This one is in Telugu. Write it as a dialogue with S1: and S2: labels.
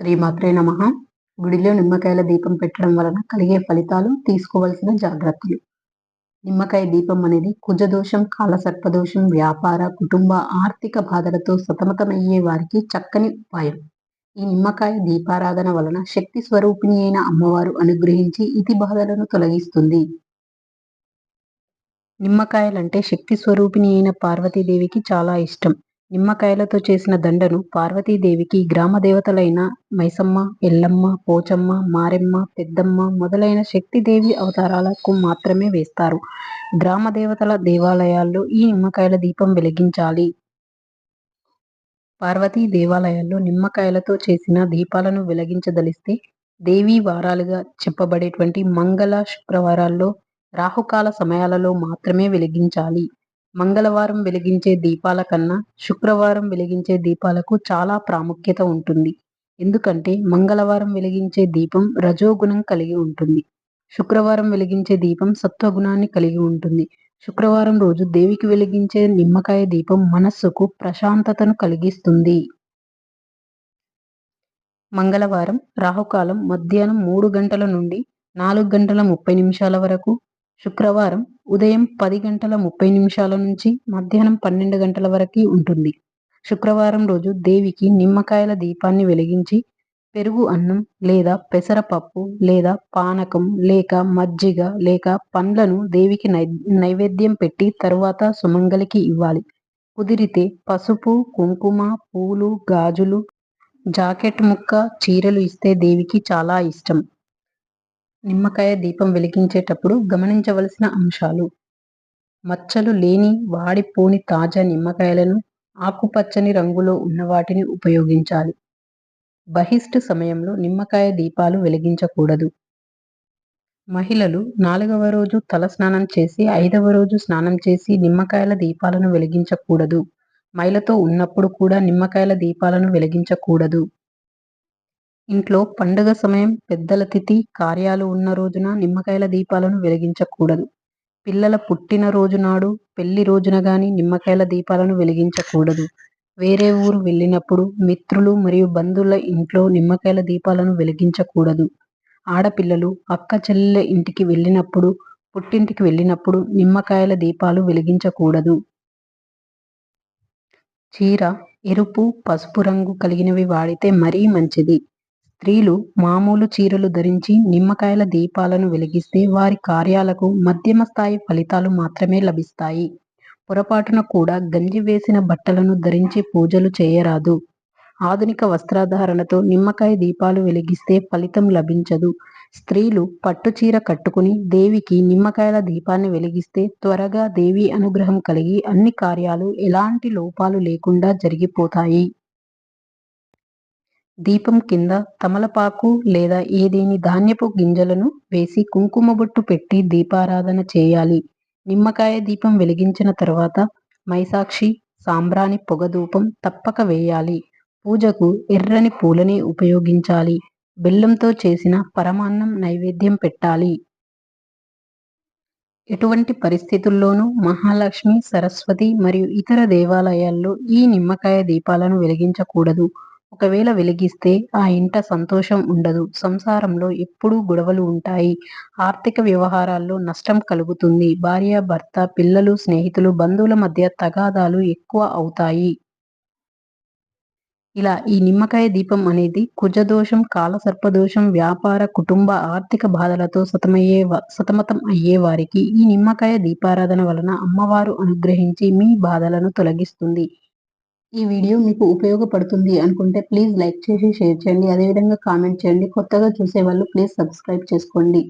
S1: శ్రీమాత్రే నమ. గుడిలో నిమ్మకాయల దీపం పెట్టడం వలన కలిగే ఫలితాలు తీసుకోవలసిన జాగ్రత్తలు. నిమ్మకాయ దీపం అనేది కుజదోషం కాలసర్పదోషం వ్యాపార కుటుంబ ఆర్థిక బాధలతో సతమతమయ్యే వారికి చక్కని ఉపాయం. ఈ నిమ్మకాయ దీపారాధన వలన శక్తి స్వరూపిణి అయిన అమ్మవారు అనుగ్రహించి ఇతి బాధలను తొలగిస్తుంది. నిమ్మకాయలంటే శక్తి స్వరూపిణి అయిన పార్వతీదేవికి చాలా ఇష్టం. నిమ్మకాయలతో చేసిన దండను పార్వతీదేవికి గ్రామ దేవతలైన మైసమ్మ ఎల్లమ్మ పోచమ్మ మారెమ్మ పెద్దమ్మ మొదలైన శక్తిదేవి అవతారాలకు మాత్రమే వేస్తారు. గ్రామ దేవతల దేవాలయాల్లో ఈ నిమ్మకాయల దీపం వెలిగించాలి. పార్వతీ దేవాలయాల్లో నిమ్మకాయలతో చేసిన దీపాలను వెలిగించదలిస్తే దేవీ వారాలుగా చెప్పబడేటువంటి మంగళ శుక్రవారాల్లో రాహుకాల సమయాలలో మాత్రమే వెలిగించాలి. మంగళవారం వెలిగించే దీపాల కన్నా శుక్రవారం వెలిగించే దీపాలకు చాలా ప్రాముఖ్యత ఉంటుంది. ఎందుకంటే మంగళవారం వెలిగించే దీపం రజోగుణం కలిగి ఉంటుంది. శుక్రవారం వెలిగించే దీపం సత్వగుణాన్ని కలిగి ఉంటుంది. శుక్రవారం రోజు దేవికి వెలిగించే నిమ్మకాయ దీపం మనస్సుకు ప్రశాంతతను కలిగిస్తుంది. మంగళవారం రాహుకాలం మధ్యాహ్నం మూడు గంటల నుండి నాలుగు గంటల ముప్పై నిమిషాల వరకు శుక్రవారం ఉదయం పది గంటల ముప్పై నిమిషాల నుంచి మధ్యాహ్నం పన్నెండు గంటల వరకు ఉంటుంది. శుక్రవారం రోజు దేవికి నిమ్మకాయల దీపాన్ని వెలిగించి పెరుగు అన్నం లేదా పెసరపప్పు లేదా పానకం లేక మజ్జిగ లేక పండ్లను దేవికి నై నైవేద్యం పెట్టి తరువాత సుమంగలికి ఇవ్వాలి. కుదిరితే పసుపు కుంకుమ పూలు గాజులు జాకెట్ ముక్క చీరలు ఇస్తే దేవికి చాలా ఇష్టం. నిమ్మకాయ దీపం వెలిగించేటప్పుడు గమనించవలసిన అంశాలు. మచ్చలు లేని వాడిపోని తాజా నిమ్మకాయలను ఆకుపచ్చని రంగులో ఉన్న వాటిని ఉపయోగించాలి. బహిష్టు సమయంలో నిమ్మకాయ దీపాలు వెలిగించకూడదు. మహిళలు నాలుగవ రోజు తల స్నానం చేసి ఐదవ రోజు స్నానం చేసి నిమ్మకాయల దీపాలను వెలిగించకూడదు. మైలతో ఉన్నప్పుడు కూడా నిమ్మకాయల దీపాలను వెలిగించకూడదు. ఇంట్లో పండుగ సమయం పెద్దల తిథి కార్యాలు ఉన్న రోజున నిమ్మకాయల దీపాలను వెలిగించకూడదు. పిల్లల పుట్టిన రోజు నాడు పెళ్ళి రోజున గాని నిమ్మకాయల దీపాలను వెలిగించకూడదు. వేరే ఊరు వెళ్ళినప్పుడు మిత్రులు మరియు బంధువుల ఇంట్లో నిమ్మకాయల దీపాలను వెలిగించకూడదు. ఆడపిల్లలు అక్క చెల్లెల ఇంటికి వెళ్ళినప్పుడు పుట్టింటికి వెళ్ళినప్పుడు నిమ్మకాయల దీపాలు వెలిగించకూడదు. చీర ఎరుపు పసుపు రంగు కలిగినవి వాడితే మరీ మంచిది. స్త్రీలు మామూలు చీరలు ధరించి నిమ్మకాయల దీపాలను వెలిగిస్తే వారి కార్యాలకు మధ్యమ స్థాయి ఫలితాలు మాత్రమే లభిస్తాయి. పొరపాటున కూడా గంజి వేసిన బట్టలను ధరించి పూజలు చేయరాదు. ఆధునిక వస్త్రధారణతో నిమ్మకాయ దీపాలు వెలిగిస్తే ఫలితం లభించదు. స్త్రీలు పట్టు చీర కట్టుకుని దేవికి నిమ్మకాయల దీపాన్ని వెలిగిస్తే త్వరగా దేవి అనుగ్రహం కలిగి అన్ని కార్యాలు ఎలాంటి లోపాలు లేకుండా జరిగిపోతాయి. దీపం కింద తమలపాకు లేదా ఏదేని ధాన్యపు గింజలను వేసి కుంకుమ బొట్టు పెట్టి దీపారాధన చేయాలి. నిమ్మకాయ దీపం వెలిగించిన తర్వాత మైసాక్షి సాంబ్రాణి పొగధూపం తప్పక వేయాలి. పూజకు ఎర్రని పూలని ఉపయోగించాలి. బెల్లంతో చేసిన పరమాన్నం నైవేద్యం పెట్టాలి. ఎటువంటి పరిస్థితుల్లోనూ మహాలక్ష్మి సరస్వతి మరియు ఇతర దేవాలయాల్లో ఈ నిమ్మకాయ దీపాలను వెలిగించకూడదు. ఒకవేళ వెలిగిస్తే ఆ ఇంట సంతోషం ఉండదు. సంసారంలో ఎప్పుడూ గొడవలు ఉంటాయి. ఆర్థిక వ్యవహారాల్లో నష్టం కలుగుతుంది. భార్య భర్త పిల్లలు స్నేహితులు బంధువుల మధ్య తగాదాలు ఎక్కువ అవుతాయి. ఇలా ఈ నిమ్మకాయ దీపం అనేది కుజదోషం కాలసర్పదోషం వ్యాపార కుటుంబ ఆర్థిక బాధలతో సతమయ్యే సతమతం అయ్యే వారికి ఈ నిమ్మకాయ దీపారాధన వలన అమ్మవారు అనుగ్రహించి మీ బాధలను తొలగిస్తుంది. ఈ వీడియో మీకు ఉపయోగపడుతుంది అనుకుంటే ప్లీజ్ లైక్ చేసి షేర్ చేయండి. అదేవిధంగా కామెంట్ చేయండి. కొత్తగా చూసే వాళ్ళు ప్లీజ్ సబ్స్క్రైబ్ చేసుకోండి.